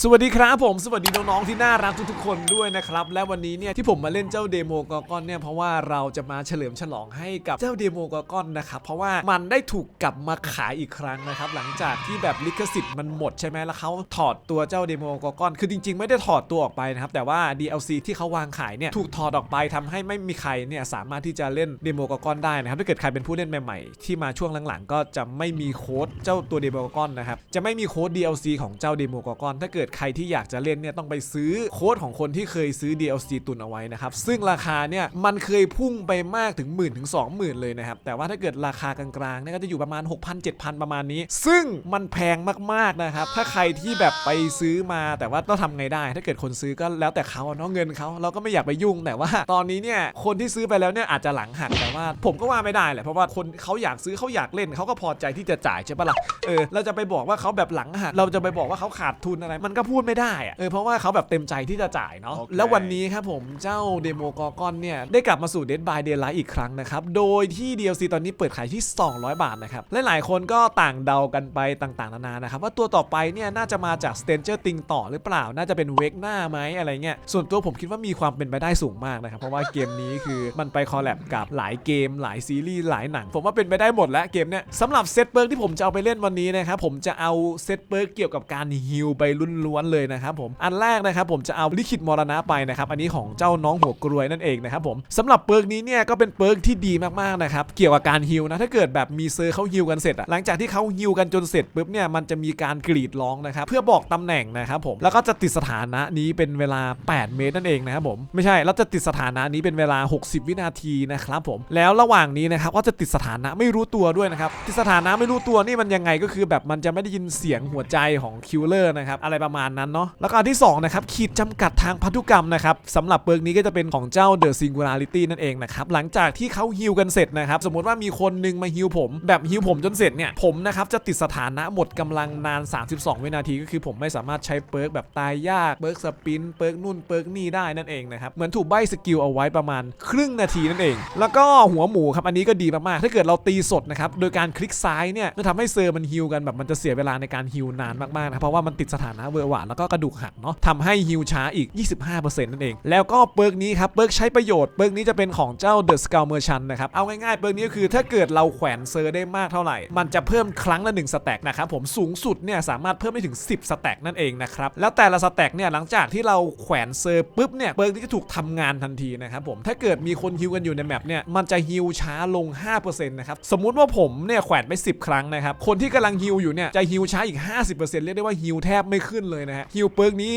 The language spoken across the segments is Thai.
สวัสดีครับผมสวัสดีน้องๆที่น่ารักทุกๆคนด้วยนะครับและวันนี้เนี่ยที่ผมมาเล่นเจ้าเดโมกอกอนเนี่ยเพราะว่าเราจะมาเฉลิมฉลองให้กับเจ้าเดโมกอกอนนะครับเพราะว่ามันได้ถูกกลับมาขายอีกครั้งนะครับหลังจากที่แบบลิขสิทธิ์มันหมดใช่ไหมแล้วเขาถอดตัวเจ้าเดโมกอกอนคือจริง ๆ ไม่ได้ถอดตัวออกไปนะครับแต่ว่า DLC ที่เขาวางขายเนี่ยถูกถอดออกไปทำให้ไม่มีใครเนี่ยสามารถที่จะเล่นเดโมกอกอนได้นะครับถ้าเกิดใครเป็นผู้เล่นใหม่ๆ ที่มาช่วงหลังๆ ก็จะไม่มีโค้ดเจ้าตัวเดโมกอกอนนะครับจะไม่มีโค้ด DLC ของเจ้าเดโมกอกอนถ้าเกิดใครที่อยากจะเล่นเนี่ยต้องไปซื้อโค้ดของคนที่เคยซื้อ DLC ตุนเอาไว้นะครับ ซึ่งราคาเนี่ยมันเคยพุ่งไปมากถึงหมื่นถึง20,000เลยนะครับ แต่ว่าถ้าเกิดราคากลางๆเนี่ยก็จะอยู่ประมาณ 6,000 7,000 ประมาณนี้ ซึ่งมันแพงมากๆนะครับ ถ้าใครที่แบบไปซื้อมาแต่ว่าต้องทำไงได้ ถ้าเกิดคนซื้อก็แล้วแต่เขาเนาะเงินเขาเราก็ไม่อยากไปยุ่งแต่ว่า ตอนนี้เนี่ยคนที่ซื้อไปแล้วเนี่ยอาจจะหลังหักแต่ว่า ผมก็ว่าไม่ได้แหละเพราะว่าคนเขาอยากซื้อเขาอยากเล่นเขาก็พอใจที่จะจ่ายใช่ปะล่ะเออเราจะไปบอกว่าเขาแบบหลังหักเราจะไปบอกว่าเขาขาดทุนอะไรมันก็พูดไม่ได้อะเออเพราะว่าเขาแบบเต็มใจที่จะจ่ายเนาะ โอเค แล้ววันนี้ครับผมเจ้าเดโมกอกอนเนี่ย ได้กลับมาสู่ Dead by Daylight อีกครั้งนะครับ โดยที่ DLC ตอนนี้เปิดขายที่ 200 บาทนะครับ และหลายคนก็ต่างเดากันไปต่างๆ นานานะครับ ว่าตัวต่อไปเนี่ยน่าจะมาจาก Stranger Things ต่อหรือเปล่า น่าจะเป็นเวกหน้าไหมอะไรเงี้ย ส่วนตัวผมคิดว่ามีความเป็นไปได้สูงมากนะครับ เพราะว่าเกมนี้คือมันไปคอลแลบกับหลายเกม หลายซีรีส์หลายหนัง ผมว่าเป็นไปได้หมดแล้วเกมเนี่ยสำหรับเซตเบิร์กที่ผมจะเอาไปเล่นวันนี้นะครับผมจะเอาเซตเบิร์กเกี่ยวกับการฮิลไปล้วนๆเลยนะครับผมอันแรกนะครับผมจะเอาลิขิตมรณะไปนะครับอันนี้ของเจ้าน้องหัวกรวยนั่นเองนะครับผมสำหรับเบิร์กนี้เนี่ยก็เป็นเบิร์กที่ดีมากๆนะครับเกี่ยวกับการฮิลนะถ้าเกิดแบบมีเซอร์เขาฮิลกันเสร็จอะหลังจากที่เขาฮิลกันจนเสร็จปุ๊บเนี่ยมันจะมีการกรีดร้องนะครับเพื่อบอกตำแหน่งนะครับผมแล้วก็จะติดสถานะนี้เป็นเวลา 8 เมตรนั่นเองนะครับผมไม่ใช่แล้วจะติดสถานะนี้เป็นเวลา 60 วินาทีนะครับผมแล้วระหว่างนี้นะครับก็จะติดสถานะไม่รู้ตัวด้วยนะครับติดสถานะไม่รู้ตัวนี่มันยังไงก็คือแบบมันจะไม่ได้ยินเสียงหัวใจของคิลเลอร์นะครับอะไรประมาณนั้นเนาะแล้วก็อันที่สองนะครับขีดจำกัดทางพันธุกรรมนะครับสำหรับเบิร์กนี้ก็จะเป็นของเจ้า The Singularity นั่นเองนะครับหลังจากที่เขาฮิลกันเสร็จนะครับสมมติว่ามีคนหนึงมาฮิลผมแบบฮิลผมจนเสร็จเนี่ยผมนะครับจะติดสถานะหมดกำลังนาน 32 วินาทีก็คือผมไม่สามารถใช้เปิร์กแบบตายยากเปิร์กสปินเปิร์กนู่นเปิร์กนี่ได้นั่นเองนะครับเหมือนถูกใบสกิลเอาไว้ประมาณครึ่งนาทีนั่นเอง แล้วก็หัวหมูครับอันนี้ก็ดีมากๆถ้าเกิดเราตีสดนะครับโดยการคลิกซ้ายเนี่ยจะทำให้เซอร์มันฮิลกันแบบมันจะเสียเวลาในการฮิลนานมากๆนะเพราะว่ามันติดสถานะเวอหวานแล้วก็กระดูกหักเนาะทำให้ฮิลช้าอีก 25%นั่นเอง แล้วก็เปิร์กนี้ครับเปิร์กใช้ประโยชน์เปิร์กนี้จะเป็นของเจ้า The Skull Merchant นะครับเอาง่ายๆเปิร์กนี้ก็คือถ้าเกิดเราแขวนเซอร์ได้มากเท่าไหร่ มันจะเพิ่มครั้งละ1สแต็กนะครับผมสูงสุดเนี่ยสามารถเพิ่มได้ถึง 10สแต็กนั่นเองนะครับแล้วแต่ละสแต็กเนี่ยหลังจากที่เราแขวนเซอร์ปุ๊บเนี่ยเปิร์กนี้จะถูกทำงานทันทีนะครับผมถ้าเกิดมีคนฮิวกันอยู่ในแมปเนี่ยมันจะฮิวช้าลง 5%นะครับสมมุติว่าผมเนี่ยแขวนไป 10 ครั้งนะครับคนที่กำลังฮิวอยู่เนี่ยจะฮิวช้าอีก 50%เรียกได้ว่าฮิวแทบไม่ขึ้นเลยนะฮะฮิวเปิร์กนี้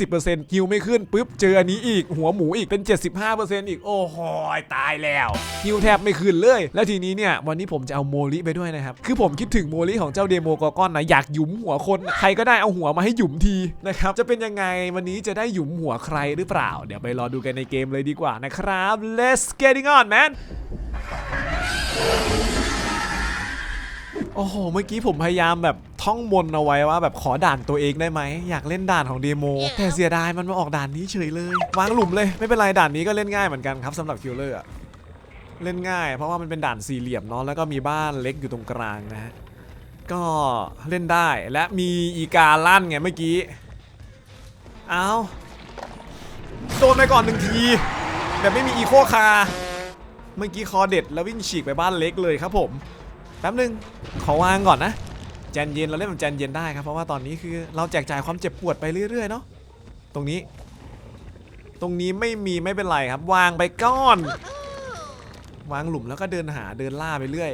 50%ฮิวไม่ขึ้นปุ๊บเจออันนี้อีกหัวหมูอีกเป็น 75%อีกโอ้โหตายแล้วฮิวแทบไม่ขึ้นเลย แล้วทีนี้เนี่ยวันนี้ผมจะเอาโมลิไปด้วยนะครับคือผมคิดถึงโมลิของเจ้าเดโมกอกอนนะอยากหยุมหัวคนใครก็ได้เอาหัวมาให้หยุมทีนะครับจะเป็นยังไงวันนี้จะได้หยุมหัวใครหรือเปล่า เดี๋ยวไปรอดูกันในเกมเลยดีกว่านะครับ let's getting on man โอ้โห เมื่อกี้ผมพยายามแบบท่องมนต์เอาไว้ว่าแบบขอด่านตัวเองได้ไหม อยากเล่นด่านของเดโม แต่เสียดายมันมาออกด่านนี้เฉยเลย วางหลุมเลยไม่เป็นไรด่านนี้ก็เล่นง่ายเหมือนกันครับสำหรับคิลเลอร์อะเล่นง่าย เพราะว่ามันเป็นด่านสี่เหลี่ยมเนาะแล้วก็มีบ้านเล็กอยู่ตรงกลางนะฮะก็เล่นได้และมีอีกาลั่นไงเมื่อกี้เอาโดนไปก่อนหนึ่งทีแบบไม่มีอีโคคาร์เมื่อกี้คอเด็ดแล้ววิ่งฉีกไปบ้านเล็กเลยครับผม แป๊บนึงขอวางก่อนนะใจเย็นเราเล่นแบบใจนเย็นได้ครับเพราะว่าตอนนี้คือเราแจกจ่ายความเจ็บปวดไปเรื่อยๆเนาะตรงนี้ ตรงนี้ไม่มีไม่เป็นไรครับ วางไปก้อน วางหลุมแล้วก็เดินหาเดินล่าไปเรื่อย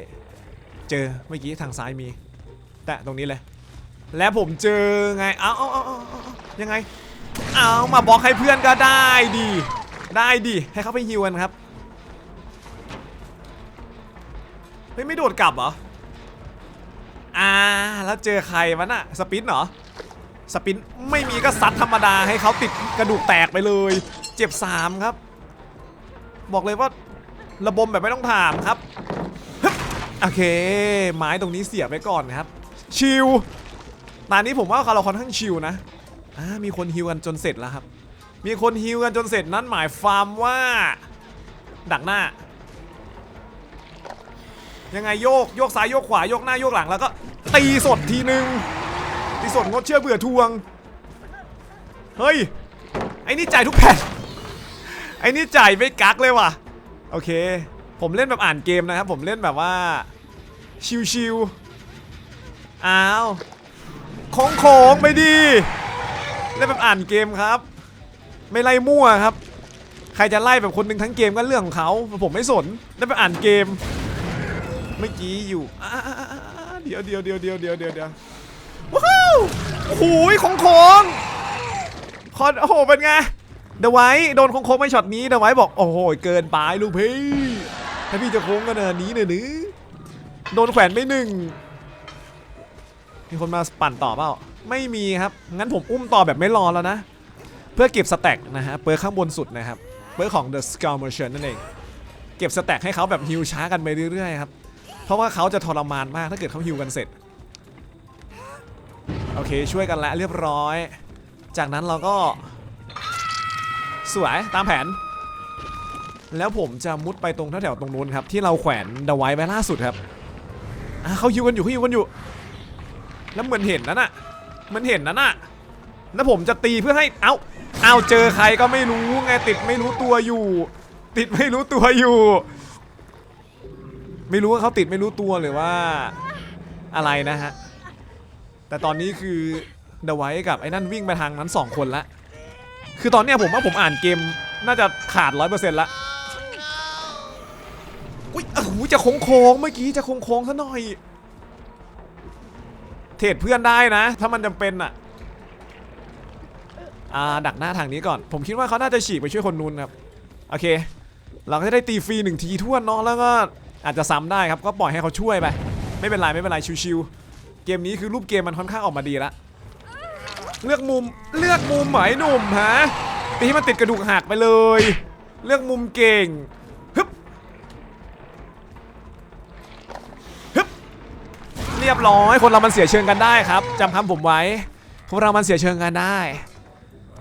เจอเมื่อกี้ทางซ้ายมี แตะตรงนี้เลย และผมเจอไงเอาเอาเอาเอาเอาเอายังไง เอามาบล็อกให้เพื่อนก็ได้ดี ได้ดีให้เขาไปฮิวกันครับ ฮ้ยไม่โดดกลับเหรอ อ่า แล้วเจอใครวะน่ะ สปินเหรอ สปินไม่มีก็ซัดธรรมดาให้เขาติดกระดูกแตกไปเลย เจ็บ 3 ครับ บอกเลยว่าระบมแบบไม่ต้องถามครับ โอเค ไม้ตรงนี้เสียบไปก่อนนะครับ ชิลตอนนี้ผมว่าเราค่อนข้างชิลนะอ่ามีคนฮิวกันจนเสร็จแล้วครับ มีคนฮิวกันจนเสร็จนั่นหมายความว่า ดักหน้า ยังไงโยกโยกซ้ายโยกขวาโยกหน้าโยกหลังแล้วก็ตีสดทีนึงตีสดงดเชื่อเบื่อทวง เฮ้ยไอ้นี่จ่ายทุกแผ่นไอ้นี่จ่ายไม่กักเลยว่ะโอเค ผมเล่นแบบอ่านเกมนะครับ ผมเล่นแบบว่าชิวๆอ้าวโค้งโค้งๆไปดีเล่นแบบอ่านเกมครับ ไม่ไล่มั่วครับ ใครจะไล่แบบคนหนึ่งทั้งเกมก็เรื่องของเขาผมไม่สนเล่นแบบอ่านเกม เมื่อกี้อยู่อ่าๆๆๆเดี๋ยวเดี๋ยวเดี๋ยวเดี๋ยวเดี๋ยวเดี๋ยวเดี๋ยวว้าวโอ้โหของโค้งคอนโอ้โหเป็นไงเดอะไว้โดนโค้งๆไม่ช็อตนี้เดอะไว้บอกโอ้โหเกินไปลูกพี่ถ้าพี่จะโค้งก็เนินนี้เนินนี้โดนแขวนไม่หนึ่งมีคนมาปั่นต่อเปล่าไม่มีครับงั้นผมอุ้มต่อแบบไม่รอแล้วนะ เพื่อเก็บสแต็กนะฮะเปิร์ข้างบนสุดนะครับเปิร์ของ The Skull Merchant นั่นเอง เก็บสแต็กให้เขาแบบฮิวช้ากันไปเรื่อยๆครับ เพราะว่าเขาจะทรมานมากถ้าเกิดเขาฮิวกันเสร็จ โอเคช่วยกันแล้วเรียบร้อย จากนั้นเราก็สวยตามแผน แล้วผมจะมุดไปตรงแถวๆตรงนู้นครับ ที่เราแขวนเดาไว้ไว้ล่าสุดครับเขาฮิวกันอยู่เขาฮิวกันอยู่ แล้วเหมือนเห็นนั่นน่ะเหมันเห็นนั่นน่ะแล้วผมจะตีเพื่อให้เอ้าเอาเจอใครก็ไม่รู้ไงติดไม่รู้ตัวอยู่ ติดไม่รู้ตัวอยู่ ไม่รู้ว่าเขาติดไม่รู้ตัวหรือว่าอะไรนะฮะ แต่ตอนนี้คือเดไว้กับไอ้นั่นวิ่งไปทางนั้นสองคนละ คือตอนเนี้ยผมว่าผมอ่านเกมน่าจะขาดร้อยเปอร์เซ็นต์ละ อุ้ยโอ้โหจะโค้งโค้งเมื่อกี้จะโค้งโค้งซะหน่อย เทรดเพื่อนได้นะ ถ้ามันจำเป็นอะอ่าดักหน้าทางนี้ก่อน ผมคิดว่าเขาน่าจะฉีกไปช่วยคนนู้นครับ โอเค เราก็จะได้ตีฟรีหนึ่งทีทั่วนเนาะแล้วก็ อาจจะซ้ำได้ครับก็ปล่อยให้เขาช่วยไป ไม่เป็นไรไม่เป็นไรชิวๆเกมนี้คือรูปเกมมันค่อนข้างออกมาดีละเลือกมุมเลือกมุมหมายหนุ่มฮะตีให้มันติดกระดูกหักไปเลย เลือกมุมเก่งฮึบฮึบเรียบร้อยคนเรามันเสียเชิงกันได้ครับจำคำผมไว้พวกเรามันเสียเชิงกันได้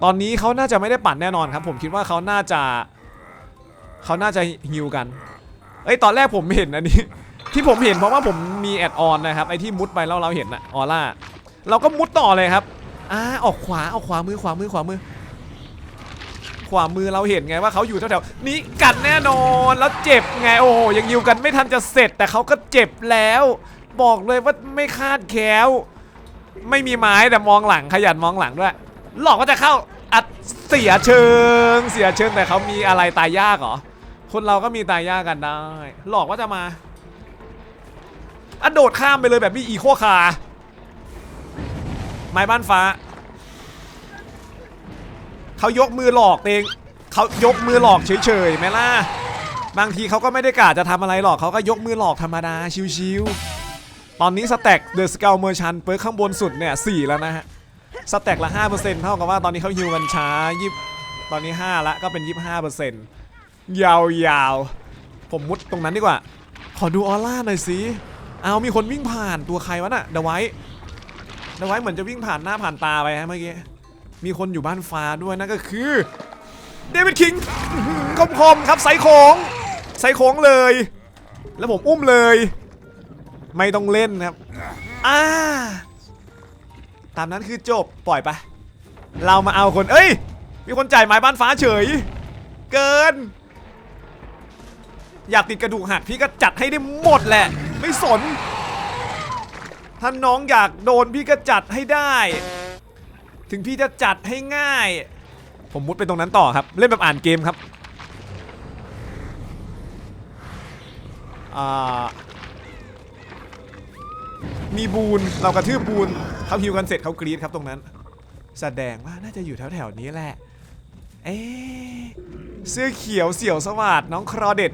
ตอนนี้เขาน่าจะไม่ได้ปั่นแน่นอนครับ ผมคิดว่าเขาน่าจะเขาน่าจะฮิวกัน เอ้ยตอนแรกผมเห็นอันนี้ ที่ผมเห็นเพราะว่าผมมีแอดออนนะครับไอที่มุดไปแล้วเราเห็นอะออร่าเราก็มุดต่อเลยครับอ่าออกขวาออกขวามือขวามือขวามือ ขวามือเราเห็นไงว่าเขาอยู่แถวๆนี้กันแน่นอนแล้วเจ็บไงโอ้โหยังยิวกันไม่ทันจะเสร็จ แต่เขาก็เจ็บแล้ว บอกเลยว่าไม่คาดแคล้วไม่มีไม้แต่มองหลังขยันมองหลังด้วย หลอกว่าจะเข้าอัดเสียเชิง เสียเชิงแต่เขามีอะไรตายยากเหรอ คนเราก็มีตายยากกันได้ หลอกว่าจะมาอะโดดข้ามไปเลยแบบมีอีโคคาไม้บ้านฟ้า เขายกมือหลอกเองเขายกมือหลอกเฉยๆไหมล่ะ บางทีเขาก็ไม่ได้กะจะทำอะไรหรอกเขาก็ยกมือหลอกธรรมดาชิวๆ ตอนนี้สแต็กเดอะสเกลเมอร์ชันเปิร์ข้างบนสุดเนี่ย4แล้วนะฮะ สแต็กละ5%เท่ากับว่าตอนนี้เขาฮิวกันช้ายิบตอนนี้ 5 ละก็เป็น 25% ยาวๆ ผมมุดตรงนั้นดีกว่า ขอดูออร่าหน่อยสิ เอามีคนวิ่งผ่านตัวใครวะน่ะเดไว้เดไว้เหมือนจะวิ่งผ่านหน้าผ่านตาไปฮะเมื่อกี้ มีคนอยู่บ้านฟ้าด้วยนั่นก็คือเดวิดคิงคมคมครับไซโค้งไซโค้งเลย แล้วผมอุ้มเลย ไม่ต้องเล่นครับ อ่า ตามนั้นคือจบปล่อยไป เรามาเอาคน เอ้ย มีคนจ่ายไม้บ้านฟ้าเฉย เกิน อยากติดกระดูกหักพี่ก็จัดให้ได้หมดแหละ ไม่สน ถ้าน้องอยากโดนพี่ก็จัดให้ได้ ถึงพี่จะจัดให้ง่าย ผมมุดไปตรงนั้นต่อครับ เล่นแบบอ่านเกมครับมีบูนเรากระทืบบูนเขาฮิวกันเสร็จเขากรีดครับตรงนั้น แสดงว่าน่าจะอยู่แถวๆนี้แหละ เอ๊เสื้อเขียวเสี่ยวสวัสดน้องครอเด็ด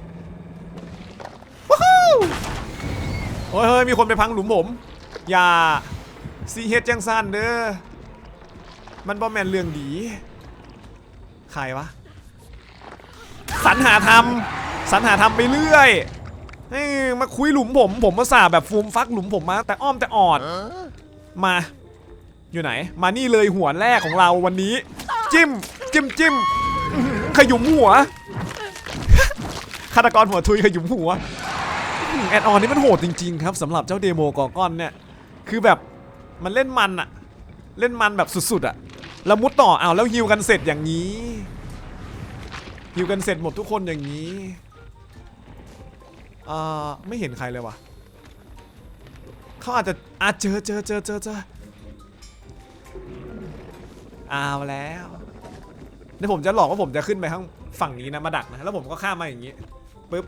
อ้ยเฮ้ยมีคนไปพังหลุมผม อย่าซีเฮดจังซันเด้อมันบอมแมนเรื่องดีใครวะสรรหาทำสรรหาทำไปเรื่อยมาคุยหลุมผม ผมมาสาแบบฟูมฟักหลุมผมมา แต่อ้อมแต่ออดมา อยู่ไหน มานี่เลยหัวแรกของเราวันนี้ จิ้ม จิ้มจิ้มขยุมหัวฆาตกรหัวทุยขยุมหัว แอดออนนี่มันโหดจริงๆครับสำหรับเจ้าเดโมกอก้อนเนี่ยคือแบบมันเล่นมันอะเล่นมันแบบสุดๆอะแล้วมุดต่อเอาแล้วฮิวกันเสร็จอย่างนี้ฮิวกันเสร็จหมดทุกคนอย่างนี้อ่าไม่เห็นใครเลยวะเขาอาจจะอาเจอเจอเจอเจอเจอเอาแล้วเดี๋ยวผมจะหลอกว่าผมจะขึ้นไปข้างฝั่งนี้นะมาดักนะแล้วผมก็ข้ามมาอย่างนี้ปึ๊บ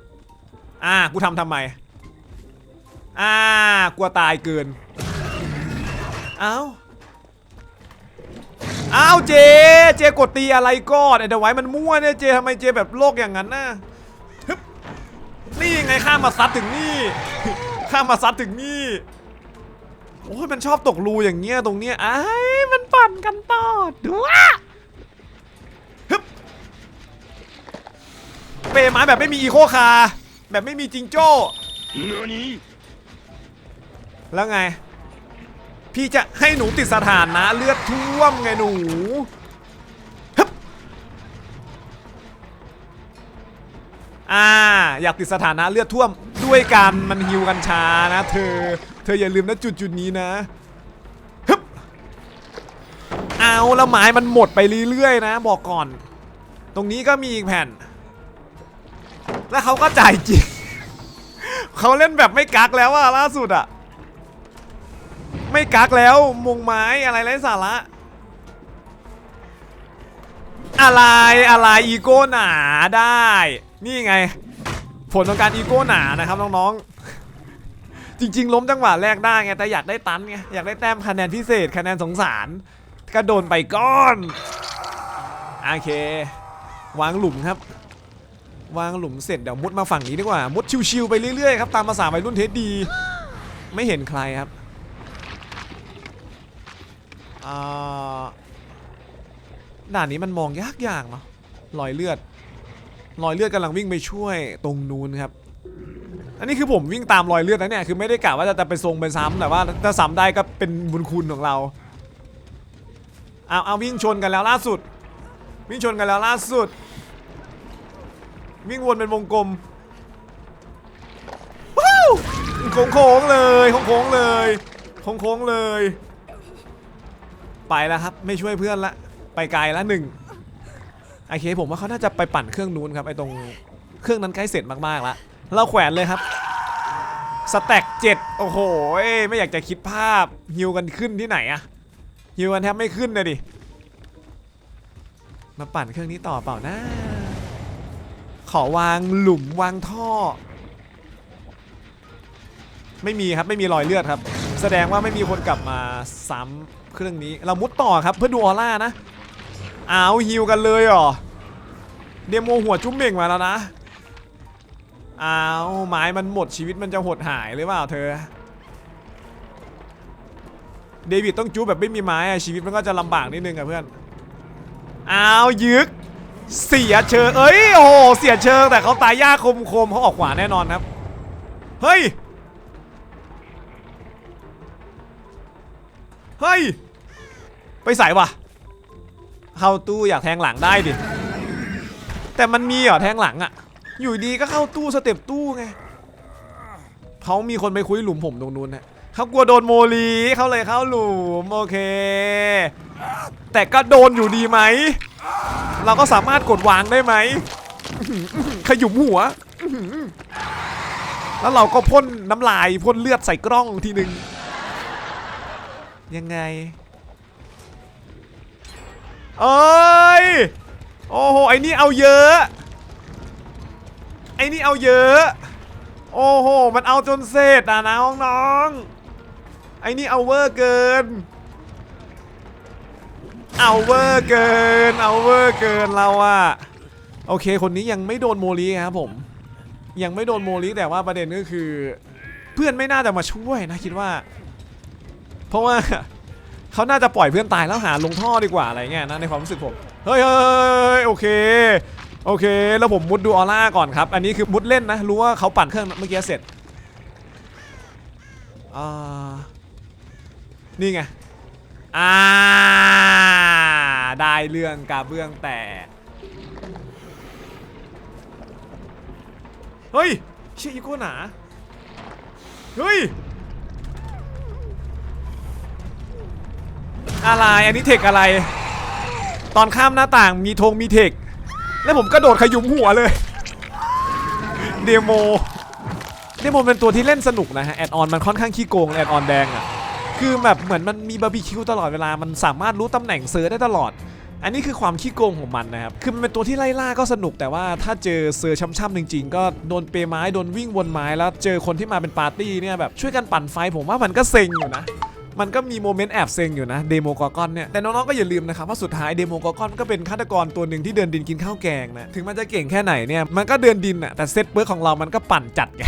อ่ากูทำทำไม อ่ากลัวตายเกิน เอ้าอ้าวเจ เจกดตีอะไรก่อนไอ้เดวไว้มันมั่วเนี่ยเจทำไมเจแบบโลกอย่างนั้นน่ะฮึบนี่ไงข้ามาซัดถึงนี่ข้ามาซัดถึงนี่โอ้ยมันชอบตกรูอย่างเงี้ยตรงเนี้ยไอ้มันปั่นกันต่อดูว่าฮึบเปย์ไม้แบบไม่มีอีโคคาร์ แบบไม่มีจิงโจ้แล้วไง พี่จะให้หนูติดสถานะเลือดท่วมไงหนูฮึบอ่า อยากติดสถานะเลือดท่วมด้วยกันมันฮิวกันช้านะเธอ เธออย่าลืมนะจุดจุดๆนี้นะฮึบเอาแล้วไม้มันหมดไปเรื่อยๆนะ บอกก่อน ตรงนี้ก็มีอีกแผ่น แล้วเขาก็จ่ายจริง เขาเล่นแบบไม่กักแล้วอะล่าสุดอะไม่กักแล้วมุงไม้อะไรไร้สาระอะไรอะไรอีโก้หนาได้ นี่ไง ผลของการอีโก้หนานะครับน้องๆ จริง ๆ ล้มจังหวะแรกได้ไงแต่อยากได้ตันไงอยากได้แต้มคะแนนพิเศษคะแนนสงสารก็โดนไปก้อนโอเควางหลุมครับ วางหลุมเสร็จเดี๋ยวมุดมาฝั่งนี้ดีกว่า มุดชิวๆไปเรื่อยๆครับตามภาษาวัยรุ่นเทสดี ไม่เห็นใครครับอ่าด่านนี้มันมองยากยากเนาะรอยเลือดรอยเลือดกำลังวิ่งไปช่วยตรงนู้นครับ อันนี้คือผมวิ่งตามรอยเลือดนะเนี่ยคือไม่ได้กะว่าจะจะไปทรงไปซ้ำแต่ว่าถ้าซ้ำได้ก็เป็นบุญคุณของเราเอาเอาวิ่งชนกันแล้วล่าสุด วิ่งชนกันแล้วล่าสุด วิ่งวนเป็นวงกลมว้าวโค้งๆเลยโค้งๆเลยโค้งๆเลย ไปแล้วครับไม่ช่วยเพื่อนละ ไปไกลละหนึ่งโอเคผมว่าเขาน่าจะไปปั่นเครื่องนู้นครับไอตรงเครื่องนั้นใกล้เสร็จมากๆแล้วเราแขวนเลยครับสแต็กเจ็ดโอ้โหไม่อยากจะคิดภาพฮิวกันขึ้นที่ไหนอะฮิวกันแทบไม่ขึ้นเลยดิมาปั่นเครื่องนี้ต่อเปล่านะ ขอวางหลุมวางท่อ ไม่มีครับไม่มีรอยเลือดครับ แสดงว่าไม่มีคนกลับมาซ้ำเครื่องนี้ เรามุดต่อครับเพื่อดูออร่านะเอาฮิวกันเลยเหรอเดโมหัวจุ้มเม่งมาแล้วนะเอาไม้มันหมดชีวิตมันจะหดหายหรือเปล่าเธอ เดวิดต้องจู้แบบไม่มีไม้อะชีวิตมันก็จะลำบากนิดนึงอะเพื่อนเอายึก เสียเชิงเอ้ยโอ้โหเสียเชิงแต่เขาตายยากคมคมๆเขาออกขวาแน่นอนครับ เฮ้ย เฮ้ย ไปใส่วะเข้าตู้อยากแทงหลังได้ดิ แต่มันมีเหรอแทงหลังอะอยู่ดีก็เข้าตู้สเต็ปตู้ไงเขามีคนไปคุยหลุมผมตรงนู้นนะ เขากลัวโดนโมลีเขาเลยเข้าหลุมโอเค แต่ก็โดนอยู่ดีไหม เราก็สามารถกดวางได้ไหมขยุมหัว แล้วเราก็พ่นน้ำลายพ่นเลือดใส่กล้องทีหนึ่งยังไงเอ้ยโอ้โหไอ้นี่เอาเยอะ ไอ้นี่เอาเยอะ โอ้โห มันเอาจนเสร็จอะนะน้องๆ อ้นี่เอาเวอร์เกิน เอาเวอร์เกิน เอาเวอร์เกินเราอะโอเค คนนี้ยังไม่โดนโมลีครับผม ยังไม่โดนโมลีแต่ว่าประเด็นก็คือ เพื่อนไม่น่าจะมาช่วยนะคิดว่า เพราะว่าเขาน่าจะปล่อยเพื่อนตายแล้วหาลงท่อดีกว่าอะไรเงี้ยนะในความรู้สึกผม เฮ้ยเฮ้ยเฮ้ยโอเค โอเค แล้วผมมุดดูออร่าก่อนครับ อันนี้คือมุดเล่นนะ รู้ว่าเขาปั่นเครื่องเมื่อกี้เสร็จอ่า นี่ไง อ่า ได้เรื่องกาเบื้องแต่เฮ้ยเชี่ยอีโก้หนา เฮ้ย อะไร อันนี้เทคอะไร ตอนข้ามหน้าต่างมีธงมีเทค แล้วผมกระโดดขยุมหัวเลย เดโม เดโมเป็นตัวที่เล่นสนุกนะฮะ แอดออนมันค่อนข้างขี้โกง แอดออนแดงอะ่ะ คือแบบเหมือนมันมีบาร์บีคิวตลอดเวลา มันสามารถรู้ตำแหน่งเซิร์ได้ตลอด อันนี้คือความขี้โกงของมันนะครับ คือมันเป็นตัวที่ไล่ล่าก็สนุกแต่ว่าถ้าเจอเซอร์ช้ำๆจริง ๆ ก็โดนเปรย์ไม้โดนวิ่งวนไม้แล้วเจอคนที่มาเป็นปาร์ตี้เนี่ยแบบช่วยกันปั่นไฟผมว่ามันก็เซ็งอยู่นะ มันก็มีโมเมนต์แอบเซ็งอยู่นะเดโมกอกอนเนี่ยแต่น้องๆก็อย่าลืมนะครับว่าสุดท้ายเดโมกอกอนก็เป็นฆาตกรตัวหนึ่งที่เดินดินกินข้าวแกงนะถึงมันจะเก่งแค่ไหนเนี่ยมันก็เดินดินอะแต่เซตเบิร์กของเรามันก็ปั่นจัดไง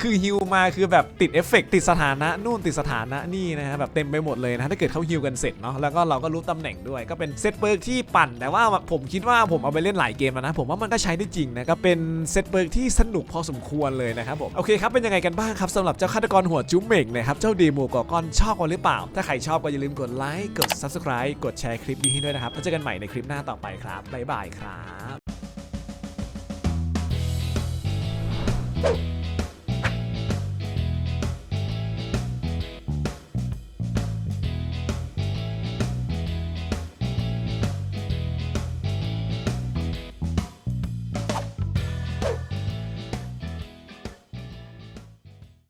คือฮิวมาคือแบบติดเอฟเฟกต์ติดสถานะนู่นติดสถานะนี่นะฮะแบบเต็มไปหมดเลยนะถ้าเกิดเขาฮิวกันเสร็จเนาะแล้วก็เราก็รู้ตำแหน่งด้วย ก็เป็นเซตเบิร์กที่ปั่น แต่ว่าผมคิดว่าผมเอาไปเล่นหลายเกมแล้วนะผมว่ามันก็ใช้ได้จริงนะก็เป็นเซตเบิร์กที่สนุกพอสมควรเลยนะครับผมโอเคครับเป็นยังไงกันบ้างครับสำหรับเจ้าฆาตกรหัวจุ๊มเม่งนะครับเจ้าเดโมกอกอนชอบกันหรือเปล่า ถ้าใครชอบก็อย่าลืมกดไลค์กด subscribe กดแชร์คลิปนี้ให้ด้วยนะครับแล้วเจอกันใหม่ในคลิปหน้าต่อไปครับบ๊ายบายครับ